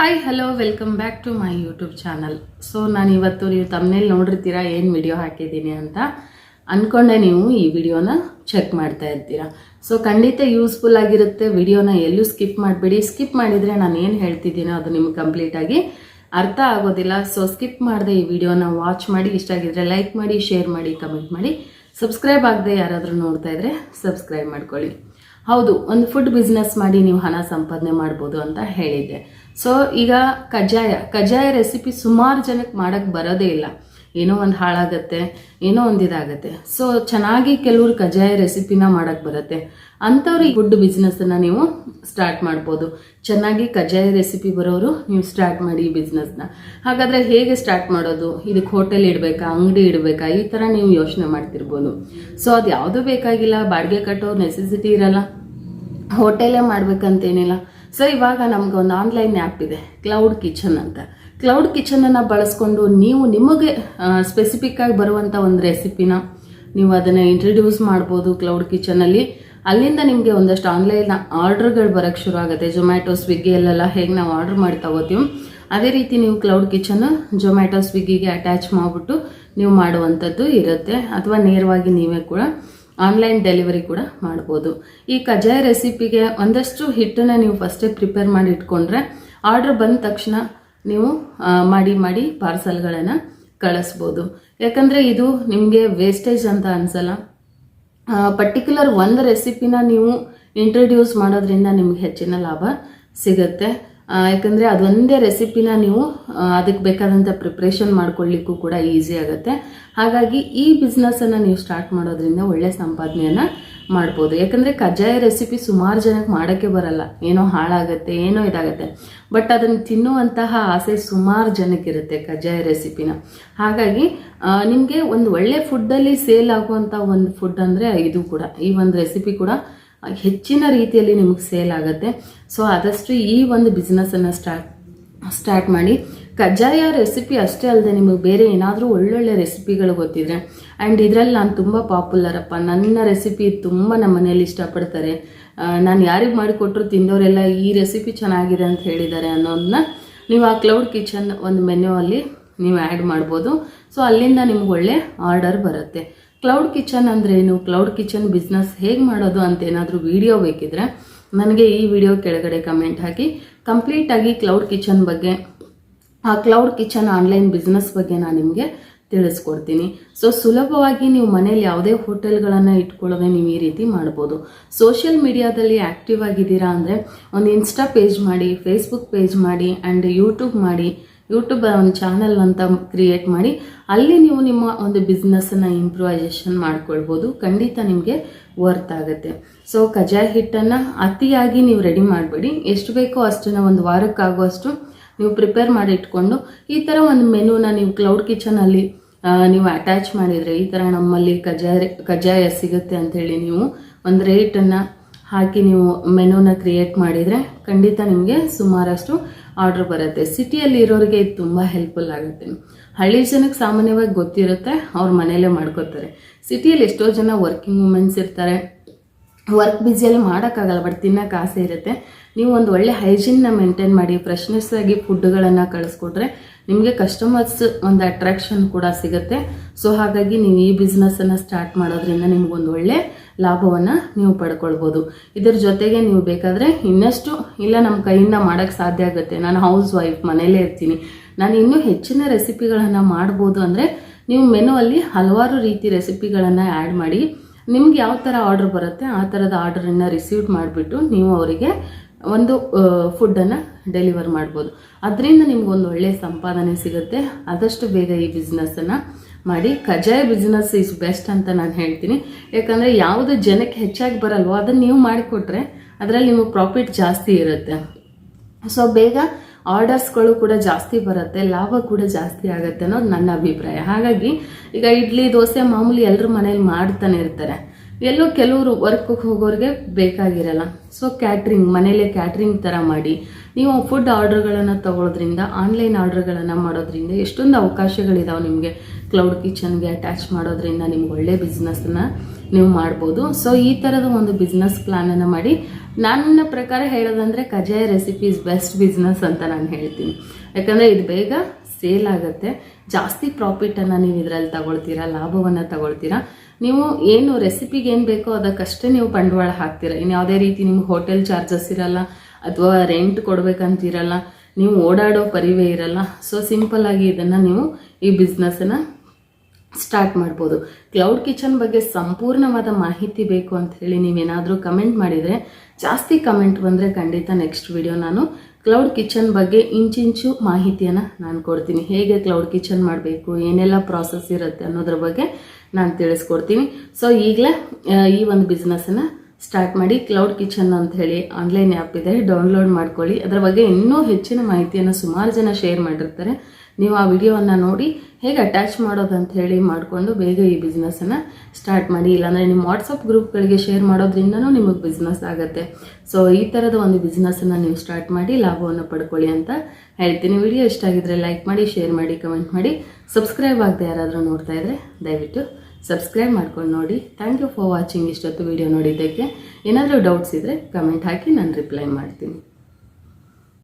Hi hello welcome back to my YouTube channel so ನಾನು ಇವತ್ತು ನೀವು ತಮ್ಮನೇಲಿ ನೋಡಿರ್ತೀರಾ, ಏನು ವಿಡಿಯೋ ಹಾಕಿದ್ದೀನಿ ಅಂತ ಅಂದ್ಕೊಂಡೆ ನೀವು ಈ ವಿಡಿಯೋನ ಚೆಕ್ ಮಾಡ್ತಾ ಇರ್ತೀರಾ. ಸೊ ಖಂಡಿತ ಯೂಸ್ಫುಲ್ ಆಗಿರುತ್ತೆ ವಿಡಿಯೋನ ಎಲ್ಲೂ ಸ್ಕಿಪ್ ಮಾಡಬೇಡಿ. ಸ್ಕಿಪ್ ಮಾಡಿದರೆ ನಾನು ಏನು ಹೇಳ್ತಿದ್ದೀನೋ ಅದು ನಿಮ್ಗೆ ಕಂಪ್ಲೀಟಾಗಿ ಅರ್ಥ ಆಗೋದಿಲ್ಲ. ಸೊ ಸ್ಕಿಪ್ ಮಾಡದೆ ಈ ವಿಡಿಯೋನ ವಾಚ್ ಮಾಡಿ, ಇಷ್ಟ ಆಗಿದ್ರೆ ಲೈಕ್ ಮಾಡಿ ಶೇರ್ ಮಾಡಿ ಕಮೆಂಟ್ ಮಾಡಿ. ಸಬ್ಸ್ಕ್ರೈಬ್ ಆಗದೆ ಯಾರಾದರೂ ನೋಡ್ತಾ ಇದ್ರೆ ಸಬ್ಸ್ಕ್ರೈಬ್ ಮಾಡ್ಕೊಳ್ಳಿ. ಹೌದು, ಒಂದು ಫುಡ್ ಬಿಸ್ನೆಸ್ ಮಾಡಿ ನೀವು ಹಣ ಸಂಪಾದನೆ ಮಾಡ್ಬೋದು ಅಂತ ಹೇಳಿದ್ದೆ. ಸೊ ಈಗ ಕಜ್ಜಾಯ. ಕಜ್ಜಾಯ ರೆಸಿಪಿ ಸುಮಾರು ಜನಕ್ಕೆ ಮಾಡೋಕ್ಕೆ ಬರೋದೇ ಇಲ್ಲ. ಏನೋ ಒಂದು ಹಾಳಾಗತ್ತೆ, ಏನೋ ಒಂದು ಇದಾಗತ್ತೆ. ಸೊ ಚೆನ್ನಾಗಿ ಕೆಲವ್ರು ಕಜ್ಜಾಯ ರೆಸಿಪಿನ ಮಾಡೋಕ್ಕೆ ಬರುತ್ತೆ. ಅಂಥವ್ರು ಈ ಫುಡ್ ಬಿಸ್ನೆಸ್ಸನ್ನು ನೀವು ಸ್ಟಾರ್ಟ್ ಮಾಡ್ಬೋದು. ಚೆನ್ನಾಗಿ ಕಜ್ಜಾಯ ರೆಸಿಪಿ ಬರೋರು ನೀವು ಸ್ಟಾರ್ಟ್ ಮಾಡಿ ಈ ಬಿಸ್ನೆಸ್ನ ಹಾಗಾದರೆ ಹೇಗೆ ಸ್ಟಾರ್ಟ್ ಮಾಡೋದು? ಇದಕ್ಕೆ ಹೋಟೆಲ್ ಇಡಬೇಕಾ? ಅಂಗಡಿ ಇಡಬೇಕಾ? ಈ ಥರ ನೀವು ಯೋಚನೆ ಮಾಡ್ತಿರ್ಬೋದು. ಸೊ ಅದು ಯಾವುದೂ ಬೇಕಾಗಿಲ್ಲ? ಬಾಡಿಗೆ ಕಟ್ಟೋ ನೆಸೆಸಿಟಿ ಇರಲ್ಲ. ಹೋಟೆಲೇ ಮಾಡ್ಬೇಕಂತೇನಿಲ್ಲ. ಸೊ ಇವಾಗ ನಮ್ಗೆ ಒಂದು ಆನ್ಲೈನ್ ಆ್ಯಪ್ ಇದೆ ಕ್ಲೌಡ್ ಕಿಚನ್ ಅಂತ. ಕ್ಲೌಡ್ ಕಿಚನನ್ನು ಬಳಸ್ಕೊಂಡು ನೀವು ನಿಮಗೆ ಸ್ಪೆಸಿಫಿಕ್ ಆಗಿ ಬರುವಂಥ ಒಂದು ರೆಸಿಪಿನ ನೀವು ಅದನ್ನು ಇಂಟ್ರಡ್ಯೂಸ್ ಮಾಡ್ಬೋದು ಕ್ಲೌಡ್ ಕಿಚನಲ್ಲಿ ಅಲ್ಲಿಂದ ನಿಮಗೆ ಒಂದಷ್ಟು ಆನ್ಲೈನ್ ಆರ್ಡ್ರ್ಗಳು ಬರೋಕ್ಕೆ ಶುರು ಆಗುತ್ತೆ. ಜೊಮ್ಯಾಟೊ ಸ್ವಿಗ್ಗಿಯಲ್ಲೆಲ್ಲ ಹೇಗೆ ನಾವು ಆರ್ಡರ್ ಮಾಡಿ ತಗೋತೀವಿ, ಅದೇ ರೀತಿ ನೀವು ಕ್ಲೌಡ್ ಕಿಚನ್ ಜೊಮ್ಯಾಟೊ ಸ್ವಿಗ್ಗಿಗೆ ಅಟ್ಯಾಚ್ ಮಾಡಿಬಿಟ್ಟು ನೀವು ಮಾಡುವಂಥದ್ದು ಇರುತ್ತೆ. ಅಥವಾ ನೇರವಾಗಿ ನೀವೇ ಕೂಡ ಆನ್ಲೈನ್ ಡೆಲಿವರಿ ಕೂಡ ಮಾಡ್ಬೋದು. ಈ ಕಜ್ಜಾಯ ರೆಸಿಪಿಗೆ ಒಂದಷ್ಟು ಹಿಟ್ಟನ್ನು ನೀವು ಫಸ್ಟೇ ಪ್ರಿಪೇರ್ ಮಾಡಿ ಇಟ್ಕೊಂಡ್ರೆ ಆರ್ಡ್ರ್ ಬಂದ ತಕ್ಷಣ ನೀವು ಮಾಡಿ ಮಾಡಿ ಪಾರ್ಸಲ್ಗಳನ್ನು ಕಳಿಸ್ಬೋದು. ಯಾಕಂದರೆ ಇದು ನಿಮಗೆ ವೇಸ್ಟೇಜ್ ಅಂತ ಅನಿಸಲ್ಲ. ಪರ್ಟಿಕ್ಯುಲರ್ ಒಂದು ರೆಸಿಪಿನ ನೀವು ಇಂಟ್ರಡ್ಯೂಸ್ ಮಾಡೋದ್ರಿಂದ ನಿಮ್ಗೆ ಹೆಚ್ಚಿನ ಲಾಭ ಸಿಗುತ್ತೆ. ಯಾಕಂದರೆ ಅದೊಂದೇ ರೆಸಿಪಿನ ನೀವು ಅದಕ್ಕೆ ಬೇಕಾದಂಥ ಪ್ರಿಪ್ರೇಷನ್ ಮಾಡ್ಕೊಳ್ಳಿಕ್ಕೂ ಕೂಡ ಈಸಿ ಆಗುತ್ತೆ. ಹಾಗಾಗಿ ಈ ಬಿಸ್ನೆಸ್ಸನ್ನು ನೀವು ಸ್ಟಾರ್ಟ್ ಮಾಡೋದ್ರಿಂದ ಒಳ್ಳೆ ಸಂಪಾದನೆಯನ್ನು ಮಾಡ್ಬೋದು. ಯಾಕಂದರೆ ಕಜ್ಜಾಯ ರೆಸಿಪಿ ಸುಮಾರು ಜನಕ್ಕೆ ಮಾಡೋಕ್ಕೆ ಬರಲ್ಲ. ಏನೋ ಹಾಳಾಗುತ್ತೆ, ಏನೋ ಇದಾಗುತ್ತೆ. ಬಟ್ ಅದನ್ನು ತಿನ್ನುವಂತಹ ಆಸೆ ಸುಮಾರು ಜನಕ್ಕಿರುತ್ತೆ ಕಜ್ಜಾಯ ರೆಸಿಪಿನ ಹಾಗಾಗಿ ನಿಮಗೆ ಒಂದು ಒಳ್ಳೆ ಫುಡ್ಡಲ್ಲಿ ಸೇಲ್ ಆಗುವಂಥ ಒಂದು ಫುಡ್ ಅಂದರೆ ಇದು ಕೂಡ. ಈ ಒಂದು ರೆಸಿಪಿ ಕೂಡ ಹೆಚ್ಚಿನ ರೀತಿಯಲ್ಲಿ ನಿಮಗೆ ಸೇಲ್ ಆಗುತ್ತೆ. ಸೊ ಆದಷ್ಟು ಈ ಒಂದು ಬಿಸ್ನೆಸ್ಸನ್ನು ಸ್ಟಾರ್ಟ್ ಸ್ಟಾರ್ಟ್ ಮಾಡಿ. ಕಜ್ಜಾಯ ರೆಸಿಪಿ ಅಷ್ಟೇ ಅಲ್ಲದೆ ನಿಮಗೆ ಬೇರೆ ಏನಾದರೂ ಒಳ್ಳೊಳ್ಳೆ ರೆಸಿಪಿಗಳು ಗೊತ್ತಿದ್ರೆ ಆ್ಯಂಡ್ ಇದರಲ್ಲಿ ನಾನು ತುಂಬ ಪಾಪ್ಯುಲರಪ್ಪ ನನ್ನ ರೆಸಿಪಿ ತುಂಬ ನಮ್ಮ ಮನೆಯಲ್ಲಿ ಇಷ್ಟಪಡ್ತಾರೆ. ನಾನು ಯಾರಿಗೆ ಮಾಡಿಕೊಟ್ರು ತಿಂದವರೆಲ್ಲ ಈ ರೆಸಿಪಿ ಚೆನ್ನಾಗಿದೆ ಅಂತ ಹೇಳಿದ್ದಾರೆ ಅನ್ನೋದನ್ನ ನೀವು ಆ ಕ್ಲೌಡ್ ಕಿಚನ್ ಒಂದು ಮೆನ್ಯೂ ಅಲ್ಲಿ ನೀವು ಆ್ಯಡ್ ಮಾಡ್ಬೋದು. ಸೊ ಅಲ್ಲಿಂದ ನಿಮ್ಗೆ ಒಳ್ಳೆ ಆರ್ಡರ್ ಬರುತ್ತೆ. ಕ್ಲೌಡ್ ಕಿಚನ್ ಅಂದ್ರೆ ಏನು ಕ್ಲೌಡ್ ಕಿಚನ್ ಬಿಸ್ನೆಸ್ ಹೇಗೆ ಮಾಡೋದು ಅಂತ ಏನಾದರೂ ವಿಡಿಯೋ ಬೇಕಿದ್ರೆ ನನಗೆ ಈ ವಿಡಿಯೋ ಕೆಳಗಡೆ ಕಮೆಂಟ್ ಹಾಕಿ. ಕಂಪ್ಲೀಟಾಗಿ ಕ್ಲೌಡ್ ಕಿಚನ್ ಬಗ್ಗೆ, ಆ ಕ್ಲೌಡ್ ಕಿಚನ್ ಆನ್ಲೈನ್ ಬಿಸ್ನೆಸ್ ಬಗ್ಗೆ ನಾನು ನಿಮಗೆ ತಿಳಿಸ್ಕೊಡ್ತೀನಿ. ಸೊ ಸುಲಭವಾಗಿ ನೀವು ಮನೇಲಿ ಯಾವುದೇ ಹೋಟೆಲ್ಗಳನ್ನು ಇಟ್ಕೊಳ್ಳೋದೆ ನೀವು ಈ ರೀತಿ ಮಾಡ್ಬೋದು. ಸೋಷಿಯಲ್ ಮೀಡಿಯಾದಲ್ಲಿ ಆ್ಯಕ್ಟಿವ್ ಆಗಿದ್ದೀರಾ ಅಂದರೆ ಒಂದು ಇನ್ಸ್ಟಾ ಪೇಜ್ ಮಾಡಿ ಫೇಸ್ಬುಕ್ ಪೇಜ್ ಮಾಡಿ ಆ್ಯಂಡ್ ಯೂಟ್ಯೂಬ್ ಮಾಡಿ. ಯೂಟ್ಯೂಬ್ ಒಂದು ಚಾನಲ್ ಅಂತ ಕ್ರಿಯೇಟ್ ಮಾಡಿ, ಅಲ್ಲಿ ನೀವು ನಿಮ್ಮ ಒಂದು ಬಿಸ್ನೆಸ್ಸನ್ನು ಇಂಪ್ರೂವೈಸೇಷನ್ ಮಾಡ್ಕೊಳ್ಬೋದು. ಖಂಡಿತ ನಿಮಗೆ ವರ್ತ್ ಆಗುತ್ತೆ. ಸೊ ಕಜಾಯ ಹಿಟ್ಟನ್ನು ಅತಿಯಾಗಿ ನೀವು ರೆಡಿ ಮಾಡಬೇಡಿ. ಎಷ್ಟು ಬೇಕೋ ಅಷ್ಟನ್ನು ಒಂದು ವಾರಕ್ಕಾಗುವಷ್ಟು ನೀವು ಪ್ರಿಪೇರ್ ಮಾಡಿ ಇಟ್ಕೊಂಡು, ಈ ಥರ ಒಂದು ಮೆನುನ ನೀವು ಕ್ಲೌಡ್ ಕಿಚನಲ್ಲಿ ನೀವು ಅಟ್ಯಾಚ್ ಮಾಡಿದರೆ, ಈ ಥರ ನಮ್ಮಲ್ಲಿ ಕಜಾಯ ಕಜಾಯ ಸಿಗುತ್ತೆ ಅಂಥೇಳಿ ನೀವು ಒಂದು ರೇಟನ್ನು ಹಾಕಿ ನೀವು ಮೆನುನ ಕ್ರಿಯೇಟ್ ಮಾಡಿದರೆ, ಖಂಡಿತ ನಿಮಗೆ ಸುಮಾರಷ್ಟು ಆರ್ಡ್ರ್ ಬರುತ್ತೆ. ಸಿಟಿಯಲ್ಲಿ ಇರೋರಿಗೆ ಇದು ತುಂಬ ಹೆಲ್ಪ್ಫುಲ್ ಆಗುತ್ತೆ. ಹಳ್ಳಿ ಜನಕ್ಕೆ ಸಾಮಾನ್ಯವಾಗಿ ಗೊತ್ತಿರುತ್ತೆ, ಅವ್ರ ಮನೆಯಲ್ಲೇ ಮಾಡ್ಕೋತಾರೆ. ಸಿಟಿಯಲ್ಲಿ ಎಷ್ಟೋ ಜನ ವರ್ಕಿಂಗ್ ವುಮೆನ್ಸ್ ಇರ್ತಾರೆ. ವರ್ಕ್ ಬ್ಯುಸಿಯಲ್ಲಿ ಮಾಡೋಕ್ಕಾಗಲ್ಲ ಬಟ್ ತಿನ್ನೋಕೆ ಆಸೆ ಇರುತ್ತೆ. ನೀವು ಒಂದು ಒಳ್ಳೆ ಹೈಜೀನ್ನ ಮೇಂಟೈನ್ ಮಾಡಿ ಫ್ರೆಶ್ನೆಸ್ ಆಗಿ ಫುಡ್ಗಳನ್ನು ಕಳಿಸ್ಕೊಟ್ರೆ ನಿಮಗೆ ಕಸ್ಟಮರ್ಸ್ ಒಂದು ಅಟ್ರಾಕ್ಷನ್ ಕೂಡ ಸಿಗುತ್ತೆ. ಸೊ ಹಾಗಾಗಿ ನೀವು ಈ ಬಿಸ್ನೆಸ್ಸನ್ನು ಸ್ಟಾರ್ಟ್ ಮಾಡೋದ್ರಿಂದ ನಿಮಗೊಂದು ಒಳ್ಳೆ ಲಾಭವನ್ನು ನೀವು ಪಡ್ಕೊಳ್ಬೋದು. ಇದರ ಜೊತೆಗೆ ನೀವು ಬೇಕಾದರೆ ಇನ್ನಷ್ಟು, ಇಲ್ಲ ನಮ್ಮ ಕೈಯಿಂದ ಮಾಡೋಕ್ಕೆ ಸಾಧ್ಯ ಆಗುತ್ತೆ. ನಾನು ಹೌಸ್ ವೈಫ್ ಮನೇಲೇ ಇರ್ತೀನಿ. ನಾನು ಇನ್ನೂ ಹೆಚ್ಚಿನ ರೆಸಿಪಿಗಳನ್ನು ಮಾಡ್ಬೋದು ಅಂದರೆ ನೀವು ಮೆನು ಅಲ್ಲಿ ಹಲವಾರು ರೀತಿ ರೆಸಿಪಿಗಳನ್ನು ಆ್ಯಡ್ ಮಾಡಿ, ನಿಮ್ಗೆ ಯಾವ ಥರ ಆರ್ಡ್ರ್ ಬರುತ್ತೆ ಆ ಥರದ ಆರ್ಡರನ್ನು ರಿಸೀವ್ ಮಾಡಿಬಿಟ್ಟು ನೀವು ಅವರಿಗೆ ಒಂದು ಫುಡ್ಡನ್ನು ಡೆಲಿವರ್ ಮಾಡ್ಬೋದು. ಅದರಿಂದ ನಿಮ್ಗೊಂದು ಒಳ್ಳೆಯ ಸಂಪಾದನೆ ಸಿಗುತ್ತೆ. ಆದಷ್ಟು ಬೇಗ ಈ ಬಿಸ್ನೆಸ್ಸನ್ನು ಮಾಡಿ ಕಜಾಯ ಬಿಸ್ನೆಸ್ ಇಸ್ ಬೆಸ್ಟ್ ಅಂತ ನಾನು ಹೇಳ್ತೀನಿ. ಯಾಕಂದರೆ ಯಾವುದು ಜನಕ್ಕೆ ಹೆಚ್ಚಾಗಿ ಬರಲ್ವೋ ಅದನ್ನು ನೀವು ಮಾಡಿಕೊಟ್ರೆ ಅದರಲ್ಲಿ ನಿಮಗೆ ಪ್ರಾಫಿಟ್ ಜಾಸ್ತಿ ಇರುತ್ತೆ. ಸೊ ಬೇಗ ಆರ್ಡರ್ಸ್ಗಳು ಕೂಡ ಜಾಸ್ತಿ ಬರುತ್ತೆ, ಲಾಭ ಕೂಡ ಜಾಸ್ತಿ ಆಗುತ್ತೆ ಅನ್ನೋದು ನನ್ನ ಅಭಿಪ್ರಾಯ. ಹಾಗಾಗಿ ಈಗ ಇಡ್ಲಿ, ದೋಸೆ ಮಾಮೂಲಿ ಎಲ್ಲರ ಮನೇಲಿ ಮಾಡ್ತಾನೆ ಇರ್ತಾರೆ. ಎಲ್ಲೋ ಕೆಲವರು ವರ್ಕ್ಗೆ ಹೋಗೋರಿಗೆ ಬೇಕಾಗಿರಲ್ಲ. ಸೊ ಕ್ಯಾಟ್ರಿಂಗ್ ಮನೆಯಲ್ಲೇ ಕ್ಯಾಟ್ರಿಂಗ್ ಥರ ಮಾಡಿ, ನೀವು ಫುಡ್ ಆರ್ಡರ್ಗಳನ್ನು ತಗೊಳ್ಳೋದ್ರಿಂದ ಆನ್ಲೈನ್ ಆರ್ಡರ್ಗಳನ್ನು ಮಾಡೋದ್ರಿಂದ ಎಷ್ಟೊಂದು ಅವಕಾಶಗಳಿದಾವೆ ನಿಮಗೆ. ಕ್ಲೌಡ್ ಕಿಚನ್ಗೆ ಅಟ್ಯಾಚ್ ಮಾಡೋದ್ರಿಂದ ನಿಮ್ಗೆ ಒಳ್ಳೆ ಬಿಸ್ನೆಸ್ನ ನೀವು ಮಾಡ್ಬೋದು. ಸೊ ಈ ಥರದ ಒಂದು ಬಿಸ್ನೆಸ್ ಪ್ಲಾನನ್ನು ಮಾಡಿ. ನನ್ನ ಪ್ರಕಾರ ಹೇಳೋದಂದರೆ ಕಜಾಯ ರೆಸಿಪೀಸ್ ಬೆಸ್ಟ್ ಬಿಸ್ನೆಸ್ ಅಂತ ನಾನು ಹೇಳ್ತೀನಿ. ಯಾಕಂದರೆ ಇದು ಬೇಗ ಸೇಲ್ ಆಗುತ್ತೆ. ಜಾಸ್ತಿ ಪ್ರಾಫಿಟನ್ನು ನೀವು ಇದರಲ್ಲಿ ತಗೊಳ್ತೀರಾ, ಲಾಭವನ್ನು ತಗೊಳ್ತೀರಾ. ನೀವು ಏನು ರೆಸಿಪಿಗೆ ಏನು ಬೇಕೋ ಅದಕ್ಕಷ್ಟೇ ನೀವು ಬಂಡವಾಳ ಹಾಕ್ತೀರಾ. ಇನ್ನು ಯಾವುದೇ ರೀತಿ ನಿಮ್ಗೆ ಹೋಟೆಲ್ ಚಾರ್ಜಸ್ ಇರಲ್ಲ, ಅಥವಾ ರೆಂಟ್ ಕೊಡಬೇಕಂತಿರಲ್ಲ, ನೀವು ಓಡಾಡೋ ಪರಿವೇ ಇರಲ್ಲ. ಸೊ ಸಿಂಪಲ್ ಆಗಿ ಇದನ್ನು ನೀವು ಈ ಬಿಸ್ನೆಸ್ಸನ್ನು ಸ್ಟಾರ್ಟ್ ಮಾಡ್ಬೋದು. ಕ್ಲೌಡ್ ಕಿಚನ್ ಬಗ್ಗೆ ಸಂಪೂರ್ಣವಾದ ಮಾಹಿತಿ ಬೇಕು ಅಂತ ಹೇಳಿ ನೀವೇನಾದರೂ ಕಮೆಂಟ್ ಮಾಡಿದರೆ ಜಾಸ್ತಿ ಕಮೆಂಟ್ ಬಂದರೆ ಖಂಡಿತ ನೆಕ್ಸ್ಟ್ ವಿಡಿಯೋ ನಾನು ಕ್ಲೌಡ್ ಕಿಚನ್ ಬಗ್ಗೆ ಇಂಚಿಂಚು ಮಾಹಿತಿಯನ್ನು ನಾನು ಕೊಡ್ತೀನಿ. ಹೇಗೆ ಕ್ಲೌಡ್ ಕಿಚನ್ ಮಾಡಬೇಕು, ಏನೆಲ್ಲ ಪ್ರಾಸೆಸ್ ಇರುತ್ತೆ ಅನ್ನೋದ್ರ ಬಗ್ಗೆ ನಾನು ತಿಳಿಸ್ಕೊಡ್ತೀನಿ. ಸೊ ಈಗಲೇ ಈ ಒಂದು ಬಿಸ್ನೆಸ್ಸನ್ನು ಸ್ಟಾರ್ಟ್ ಮಾಡಿ ಕ್ಲೌಡ್ ಕಿಚನ್ ಅಂತ ಹೇಳಿ ಆನ್ಲೈನ್ ಆ್ಯಪ್ ಇದೆ, ಡೌನ್ಲೋಡ್ ಮಾಡ್ಕೊಳ್ಳಿ. ಅದರ ಬಗ್ಗೆ ಇನ್ನೂ ಹೆಚ್ಚಿನ ಮಾಹಿತಿಯನ್ನು ಸುಮಾರು ಜನ ಶೇರ್ ಮಾಡಿರ್ತಾರೆ. ನೀವು ಆ ವಿಡಿಯೋವನ್ನು ನೋಡಿ ಹೇಗೆ ಅಟ್ಯಾಚ್ ಮಾಡೋದು ಅಂತ ಹೇಳಿ ಮಾಡಿಕೊಂಡು ಬೇಗ ಈ ಬಿಸ್ನೆಸ್ಸನ್ನು ಸ್ಟಾರ್ಟ್ ಮಾಡಿ. ಇಲ್ಲಾಂದರೆ ನಿಮ್ಮ ವಾಟ್ಸಪ್ ಗ್ರೂಪ್ಗಳಿಗೆ ಶೇರ್ ಮಾಡೋದ್ರಿಂದನೂ ನಿಮಗೆ ಬಿಸ್ನೆಸ್ ಆಗುತ್ತೆ. ಸೊ, ಈ ಥರದ ಒಂದು ಬಿಸ್ನೆಸ್ಸನ್ನು ನೀವು ಸ್ಟಾರ್ಟ್ ಮಾಡಿ ಲಾಭವನ್ನು ಪಡ್ಕೊಳ್ಳಿ ಅಂತ ಹೇಳ್ತೀನಿ. ವಿಡಿಯೋ ಇಷ್ಟ ಆಗಿದ್ರೆ ಲೈಕ್ ಮಾಡಿ, ಶೇರ್ ಮಾಡಿ, ಕಮೆಂಟ್ ಮಾಡಿ. ಸಬ್ಸ್ಕ್ರೈಬ್ ಆಗದೆ ಯಾರಾದರೂ ನೋಡ್ತಾ ಇದ್ದರೆ ದಯವಿಟ್ಟು ಸಬ್ಸ್ಕ್ರೈಬ್ ಮಾಡ್ಕೊಂಡು ನೋಡಿ. ಥ್ಯಾಂಕ್ ಯು ಫಾರ್ ವಾಚಿಂಗ್ ಇಷ್ಟೊತ್ತು ವಿಡಿಯೋ ನೋಡಿದ್ದಕ್ಕೆ. ಏನಾದರೂ ಡೌಟ್ಸ್ ಇದ್ದರೆ ಕಮೆಂಟ್ ಹಾಕಿ ನಾನು ರಿಪ್ಲೈ ಮಾಡ್ತೀನಿ.